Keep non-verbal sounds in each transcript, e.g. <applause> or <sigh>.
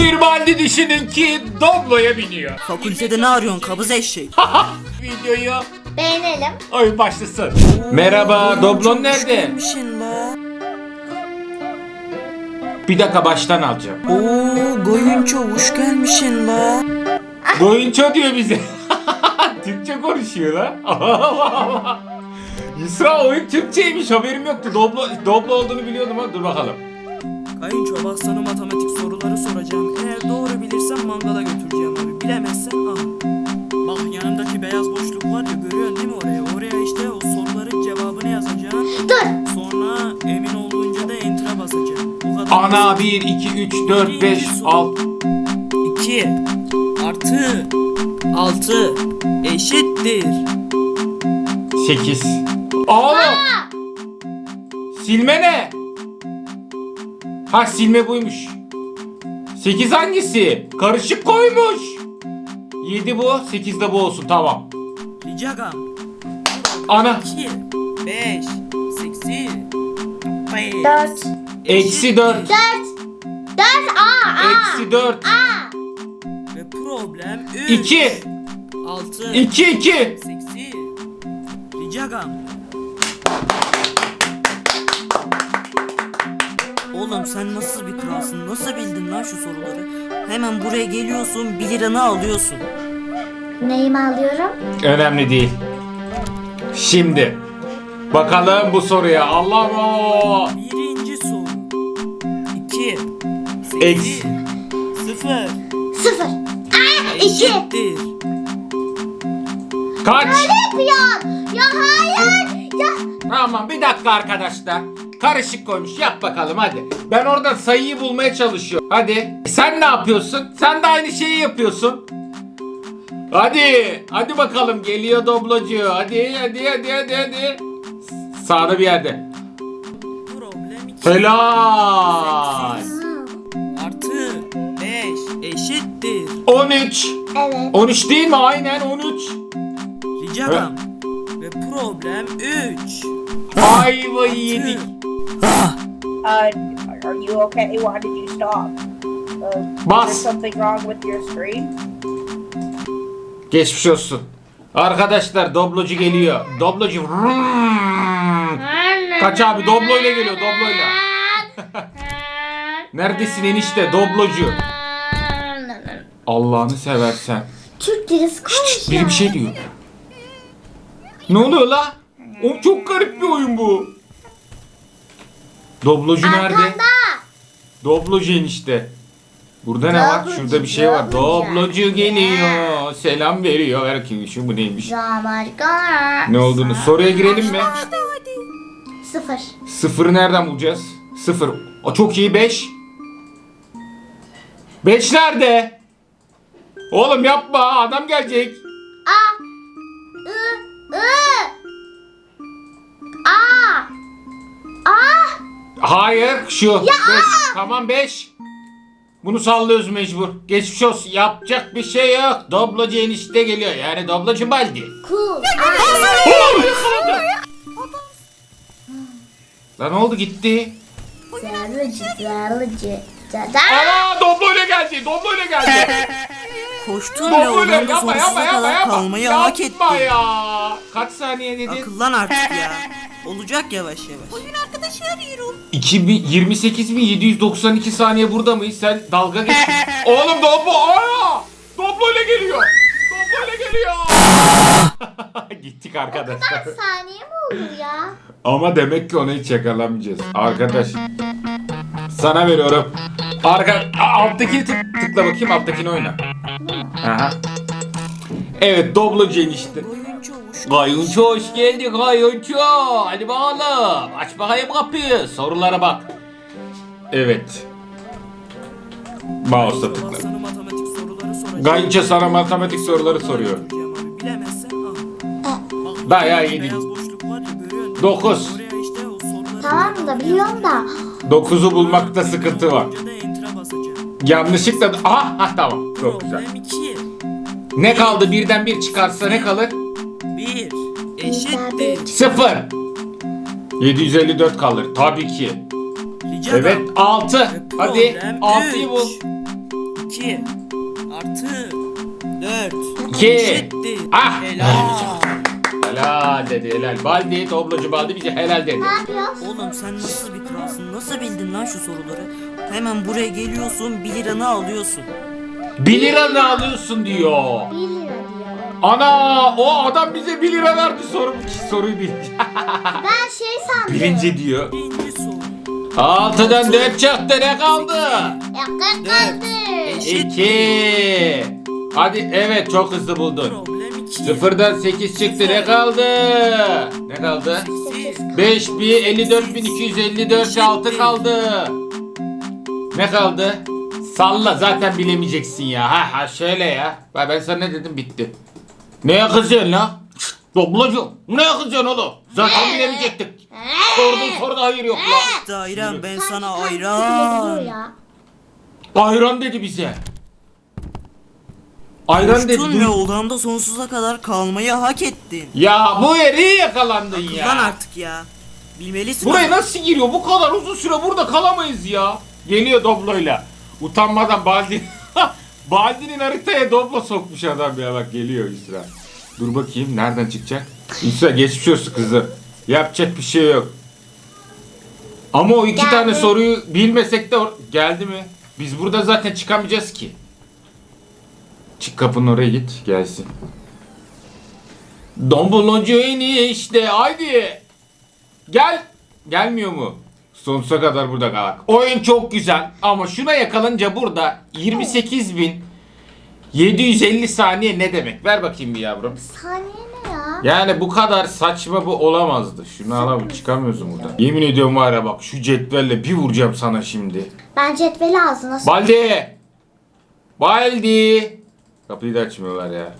Bir baldi düşünün ki Doblo'ya biniyor. Fakültede ne arıyorsun kabız eşek? <laughs> Videoyu Beğenelim. oyun başlasın. Merhaba, Doblon nerede? Be. Bir dakika baştan alacağım. Oo Goyunço hoş gelmişsin be. Boyunca diyor bize. <laughs> Türkçe konuşuyor lan. <laughs> Yusra oyun Türkçeymiş haberim yoktu. Doblo, Doblo olduğunu biliyordum ama dur bakalım. Kayınço bak sana matematik soruları soracağım. Eğer doğru bilirsen mangala götüreceğim abi. Bilemezsen al. Bak yanımdaki beyaz boşluk var ya görüyorsun değil mi oraya? Oraya işte o soruların cevabını yazacaksın. Dur. Sonra emin olduğunca da enter'a kadar. Ana 1, 2, 3, 4, 5, 6. 2 artı 6 eşittir. 8. Oğlum. Silme ne? Ha silme buymuş. 8 hangisi? Karışık koymuş. 7 bu, 8 de bu olsun tamam. Ricagam. Ana 2 5 8 5 Dört. eksi 4. Dört. Dört. Aa. Aa. Eksi 4. Aa. ve problem 3 2. 6 2 2. 8 Ricagam. Oğlum sen nasıl bir kralsın? Nasıl bildin lan şu soruları? Hemen buraya geliyorsun, 1 liranı alıyorsun. Neyimi alıyorum? Önemli değil. Şimdi bakalım bu soruya. Allah Allah. Birinci soru. 2 Eksi. 0 Sıfır. Aa. iki. eşittir. Kaç? Yapıyorsun. Ya hayır. Ya. Tamam bir dakika arkadaşlar. Karışık koymuş yap bakalım hadi. Ben orada sayıyı bulmaya çalışıyorum. Hadi. Sen ne yapıyorsun? Sen de aynı şeyi yapıyorsun. Hadi. Hadi bakalım geliyor doblocu. Hadi hadi hadi hadi hadi. Sağda bir yerde. Problem 2 Helal. artı 5 eşittir. 13. Evet. 13 değil mi? Aynen 13. Ricagam. Ve problem 3. Ayvayı yedik. Uh, are you okay? Why did you stop? Uh, is Bas. there something wrong with your screen? Geçmiş olsun. Arkadaşlar doblocu geliyor. Doblocu. Kaç abi dobloyla geliyor dobloyla. <laughs> Neredesin enişte doblocu? Allah'ını seversen. Türk lirası konuş Biri bir şey diyor. Ne oluyor la? O çok garip bir oyun bu. Doblocu nerede? Arkanda. Doblocu enişte. Burada ne var? Doblocu, Şurada bir şey var. doblocu. Doblocu geliyor. Selam veriyor. Ver kim şu bu neymiş? Zamarga. Ne olduğunu soruya girelim mi? Sıfır. Sıfırı nereden bulacağız? Sıfır. O çok iyi. Beş. Beş nerede? Oğlum yapma. Adam gelecek. A. I. I. A. A. Hayır. Şu. Beş. Tamam beş. Bunu sallıyoruz mecbur. Geçmiş olsun. Yapacak bir şey yok. Doblocu enişte geliyor. Yani doblocu baldi. Oğlum yakaladı. Lan ne oldu gitti? Zarlıcı. Zarlıcı. Zarlıcı. Ana dobloyla geldi. Dobloyla geldi. Koştun ve Dobloyla oradan da yapma yapma sonsuza yapma kadar yapma. kalmayı hak ettin. Yapma ya. Kaç saniye dedin? Akıllan artık ya. Olacak yavaş yavaş. 28.792 saniye burada mıyız? Sen dalga geç. <laughs> Oğlum Doblo aa! Doblo ile geliyor. Doblo ile geliyor. <laughs> Gittik arkadaşlar. Saniye mi olur ya? Ama demek ki onu hiç yakalamayacağız. Arkadaş. Sana veriyorum. Arka A- alttakini tık, tıkla bakayım alttakini oyna. Aha. Evet enişte. Oyuncu hoş. Kayınço hoş geldin kayınço. Hadi bakalım. Aç bakayım kapıyı. Sorulara bak. Evet. Mouse'da tıkla. Sana matematik soruları soracağım. Kayınço sana matematik soruları soruyor. Bilemezsen al. Bak, Bayağı beyaz yedik. boşluk var ya görüyorsun. değil mi? Dokuz. Oraya işte o soruları Tamam da biliyorum da. 9'u bulmakta sıkıntı var. Önce de enter'a basacağım. Yanlışlıkla... Ah, ah tamam. Çok güzel. Problem 2. Ne kaldı? Birden bir çıkarsa ne kalır? 1 eşittir. 0. 754 kalır. Tabii ki. Rica Evet ederim. 6. Ve Hadi problem 6'yı bul. üç. 2 artı 4 İki. eşittir. Ah! Helal. Helal dedi helal. Baldi, toblacı Baldi bize helal dedi. Ne yapıyorsun? Oğlum sen nasıl bir kralsın? Nasıl bildin lan şu soruları? Hemen buraya geliyorsun 1 liranı alıyorsun. 1 lira ne alıyorsun diyor. 1 lira diyor. Ana o adam bize 1 lira verdi soru soruyu bildi. <laughs> Ben şey sandım. Birinci diyor. Birinci soru. Altıdan 4 çıktı ne kaldı? Yakın kaldı. 2. Hadi evet çok hızlı buldun. Problem 2. Sıfırdan 8 çıktı ne kaldı? Ne kaldı? 8 5 bin 54 bin 254 6 kaldı. Ne kaldı? Salla zaten bilemeyeceksin ya. Ha ha şöyle ya. Ben sana ne dedim bitti. Neye kızıyorsun lan? Şşt, Doblacı. Neye kızıyorsun oğlum? Zaten bilemeyecektik. Sorduğun soruda hayır yok la. Ayran ben sana ayran. Ayran dedi bize. Ayran dedi. Uçtun ve odamda sonsuza kadar kalmayı hak ettin. Ya bu yeri yakalandın Lan ya. artık ya. Bilmelisin. Buraya nasıl giriyor? Bu kadar uzun süre burada kalamayız ya. Geliyor Doblo'yla. Utanmadan Baldi... <laughs> Baldi'nin haritaya Doblo sokmuş adam ya bak geliyor Yusra. Dur bakayım nereden çıkacak? Yusra geçmiş olsun kızım. Yapacak bir şey yok. Ama o iki Geldi. tane soruyu bilmesek de or- geldi mi? Biz burada zaten çıkamayacağız ki. Çık kapının oraya git gelsin. Dombulocu işte haydi. Gel. Gelmiyor mu? Sonsuza kadar burada kalak. Oyun çok güzel ama şuna yakalanınca burada 28.750 saniye ne demek? Ver bakayım bir yavrum. Saniye ne ya? Yani bu kadar saçma bu olamazdı. Şunu alalım çıkamıyorsun buradan. Yemin ediyorum var ya bak şu cetvelle bir vuracağım sana şimdi. Ben cetveli ağzına sok- Baldi! Baldi! Kapıyı da açmıyorlar ya.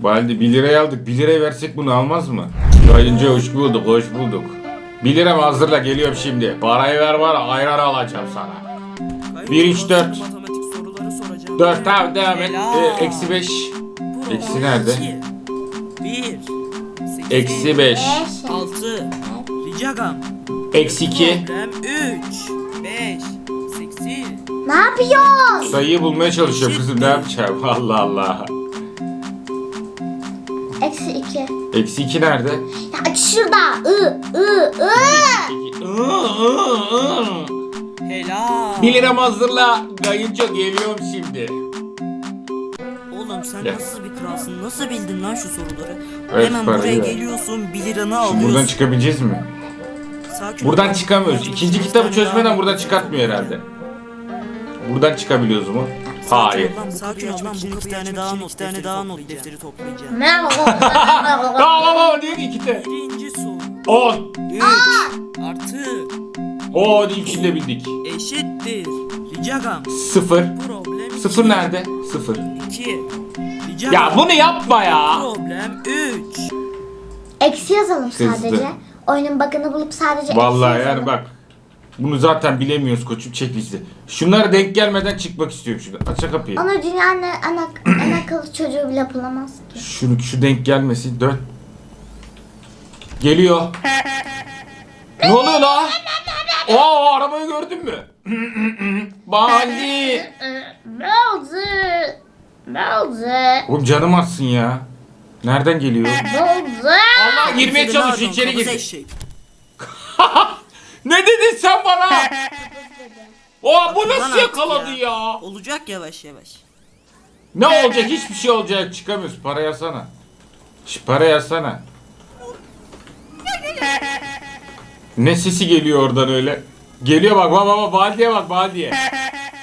Baldi 1 liraya aldık. 1 liraya versek bunu almaz mı? Yayıncı hoş bulduk, hoş bulduk. 1 liramı hazırla geliyorum şimdi. Parayı ver var ayran alacağım sana. Bir, üç, dört. Matematik soruları soracağım. 4 tamam devam et. Ee, eksi 5. Problem eksi nerede? iki. Bir. sekiz, Eksi 5. Beş. Altı. Rica gam. Eksi 2. Problem üç. Beş. Seksi. Ne yapıyorsun? Sayıyı bulmaya çalışıyorum kızım ne yapacağım? <laughs> Allah Allah. Eksi 2. Eksi 2 nerede? Ya şurada. I, I, I. 2. Helal. 1 liramı hazırla. Kayınço geliyorum şimdi. Oğlum sen Gel. nasıl bir kralsın? Nasıl bildin lan şu soruları? Ver Hemen buraya ver. geliyorsun 1 liranı Şimdi alıyorsun. buradan çıkabileceğiz mi? Sakin ol. Buradan çıkamıyoruz. İkinci kitabı çözmeden buradan çıkartmıyor herhalde. Buradan çıkabiliyoruz mu? Hayır. Sakin ol lan bu iki tane daha not, iki tane daha not defteri toplayacağım. <laughs> Tamam tamam diyor ki iki tane. Birinci soru. 10. 3 artı Oo ilkini de bildik. eşittir. Rica gam. 0. Problem 0 iki. nerede? 0. 2. Rica Ya bunu yapma ya. Problem 3. Eksi yazalım Hızlı. sadece. Oyunun bug'ını bulup sadece Vallahi eksi yani yazalım. bak. Bunu zaten bilemiyoruz koçum çek bizi. Şunlara denk gelmeden çıkmak istiyorum şuradan. Aç kapıyı. Onu dünyanın en, ak- en akıllı çocuğu bile bulamaz ki. Şunu şu denk gelmesin. Dön. Geliyor. ne oluyor la? Oo arabayı gördün mü? <clears throat> Baldi. Ne oldu? Ne oldu? Oğlum canım atsın ya. Nereden geliyor? Ne oldu? Allah girmeye ağzın içeri gir. <laughs> ne dedin sen bana? Oo bu nasıl yakaladı ya. ya? Olacak yavaş yavaş. Ne olacak? Hiçbir şey olacak. Çıkamıyoruz. Para yazsana. Şu para yazsana. Ne sesi geliyor oradan öyle? Geliyor bak bak bak Baldi'ye bak Baldi'ye.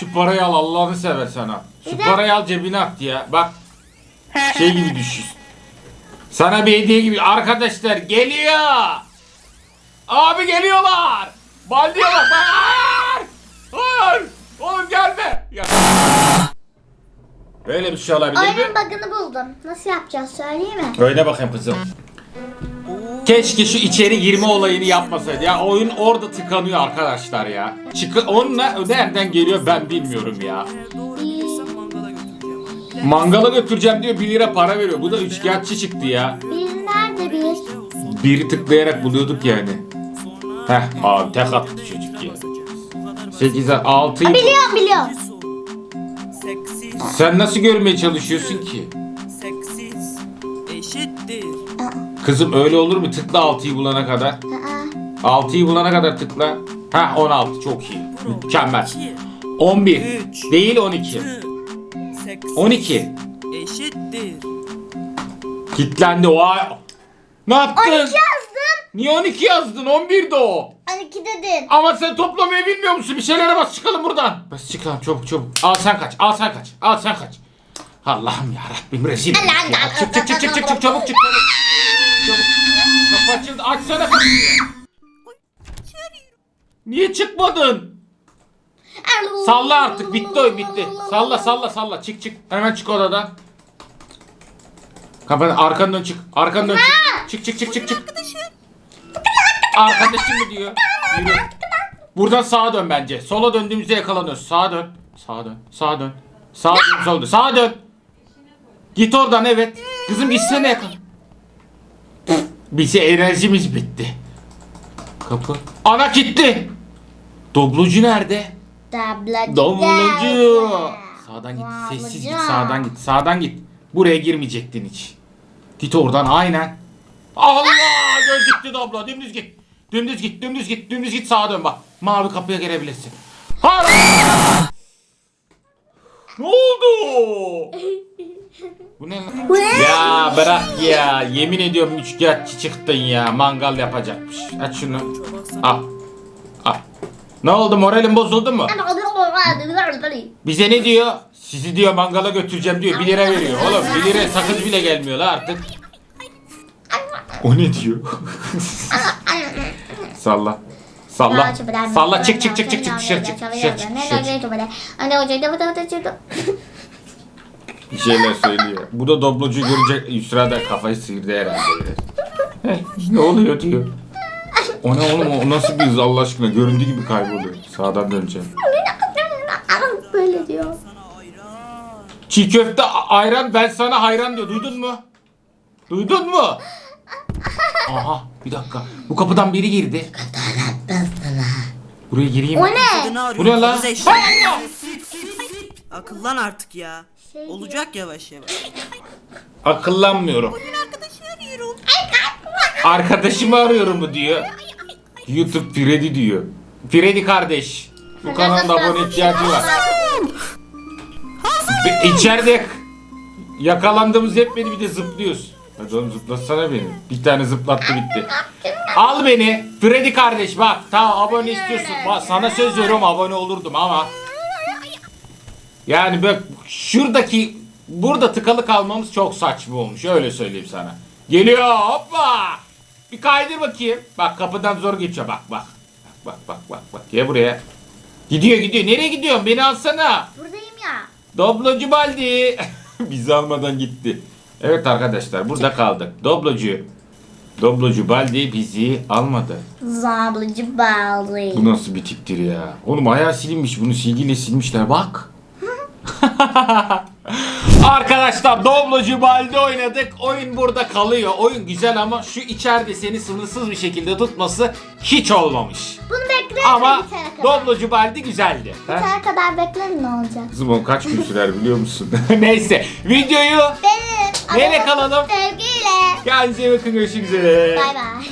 Şu parayı al Allah'ını seversen al. Şu parayı al cebine at ya. Bak. Şey gibi düşün. Sana bir hediye gibi. Arkadaşlar geliyor. Abi geliyorlar. Baldi'ye bak. bak. Hayır. Hayır. Oğlum gelme. Ya. Böyle bir şey olabilir mi? Oyunun bug'ını buldum. Nasıl yapacağız söyleyeyim mi? Öyle bakayım kızım. Keşke şu içeri girme olayını yapmasaydı. Ya oyun orada tıkanıyor arkadaşlar ya. Çıkı onunla nereden geliyor ben bilmiyorum ya. Mangala götüreceğim. diyor 1 lira para veriyor. Bu da üçkağıtçı çıktı ya. Bir nerede bir? Biri tıklayarak buluyorduk yani. Heh abi tek attı çocuk ya. basacağız. Bu kadar basit. 8'e 6'yı Biliyorum biliyorum. Sen nasıl görmeye çalışıyorsun ki? Kızım öyle olur mu? Tıkla 6'yı bulana kadar. Aa, 6'yı bulana kadar tıkla. Ha 16 çok iyi. Mükemmel. iki, 11 Üç. değil 12. altı, Seksiz. 12. Eşittir. Kitlendi o ay. Ne yaptın? 12 yazdım. Niye 12 yazdın? 11'de o. 12 dedin. Ama sen toplamayı bilmiyor musun? Bir şeylere bas çıkalım buradan. Bas çıkalım çabuk çabuk. Al sen kaç. Al sen kaç. Al sen kaç. Allah'ım ya Rabbim rezil. Allah Ya, Allah. Çık çık çık çık çık çık çabuk çık çabuk. Çabuk. Kapı açıldı. Açsana kapıyı. Niye çıkmadın? Salla artık. Bitti oyun bitti. Salla salla salla. Çık çık. Hemen çık odadan. Kapat. Arkanı dön çık. Arkanı dön çık. Çık çık çık çık çık. Arkadaşım mı diyor? Yürü. Buradan sağa dön bence. Sola döndüğümüzde yakalanıyoruz. Sağa dön. Sağa dön. Sağa dön. Sağa dön. Sola dön. Sağa dön. Git oradan evet. Kızım gitsene yakala. Bize enerjimiz bitti. Kapı. Ana gitti. Doblocu nerede? Tablacı. Geldi. Sağdan git. Sessiz git. Sağdan git. Sağdan git. Buraya girmeyecektin hiç. Git oradan aynen. Allah gözüktü doblo. Dümdüz git. Dümdüz git. Dümdüz git. Dümdüz git sağa dön bak. Mavi kapıya gelebilirsin. Hayır. <laughs> ne oldu? <laughs> Bu ne lan? Ya bırak ya. Yemin ediyorum üçkağıtçı çıktın ya. Mangal yapacakmış. Aç şunu. Al. Al. Ne oldu moralin bozuldu mu? Bize ne diyor? Sizi diyor mangala götüreceğim diyor. 1 lira veriyor. Oğlum 1 lira sakız bile gelmiyor la artık. O ne diyor? Salla. Salla. Salla çık çık çık çık çık dışarı çık. Dışarı çık. Dışarı çık. Bir şeyler söylüyor. Bu da doblocu görecek. Yusra da kafayı sıyırdı herhalde. Ne oluyor diyor. O ne oğlum o nasıl bir hız Allah aşkına göründüğü gibi kayboluyor. Sağdan döneceğim. Böyle diyor. Çiğ köfte ayran ben sana hayran diyor. Duydun mu? Duydun mu? Aha bir dakika. Bu kapıdan biri girdi. Buraya gireyim. O mi? ne? Bu ne lan? Akıllan artık ya. Şey Olacak yavaş yavaş. Akıllanmıyorum. Arkadaşımı arıyorum mu diyor. YouTube Freddy diyor. Freddy kardeş. Bu kanalda abone ihtiyacı var. Ve içeride yakalandığımız yetmedi bir de zıplıyoruz. Hadi oğlum zıplasana beni. Bir tane zıplattı bitti. Al beni. Freddy kardeş bak. Tamam abone istiyorsun. Bak, sana söz veriyorum abone olurdum ama. Yani bak şuradaki burada tıkalı kalmamız çok saçma olmuş. Öyle söyleyeyim sana. Geliyor hoppa. Bir kaydır bakayım. Bak kapıdan zor geçiyor bak bak. Bak bak bak bak. Gel buraya. Gidiyor gidiyor. Nereye gidiyorsun? Beni alsana. Buradayım ya. Doblocu Baldi. <laughs> Bizi almadan gitti. Evet arkadaşlar burada kaldık. Doblocu. Doblocu Baldi bizi almadı. Zablacı bağlı. Bu nasıl bir tiptir ya? Oğlum ayağı silinmiş. Bunu silgiyle silmişler. Bak. <laughs> Arkadaşlar Doblocu Baldi oynadık. Oyun burada kalıyor. Oyun güzel ama şu içeride seni sınırsız bir şekilde tutması hiç olmamış. Bunu bekleyin Ama bitene kadar. Doblocu Baldi güzeldi. Ha? Bitene kadar bekleyin ne olacak? Kızım o kaç gün sürer biliyor musun? <laughs> Neyse videoyu Benim. Neyle adım kalalım? Sevgiyle. kendinize iyi bakın görüşmek üzere. Bay bay.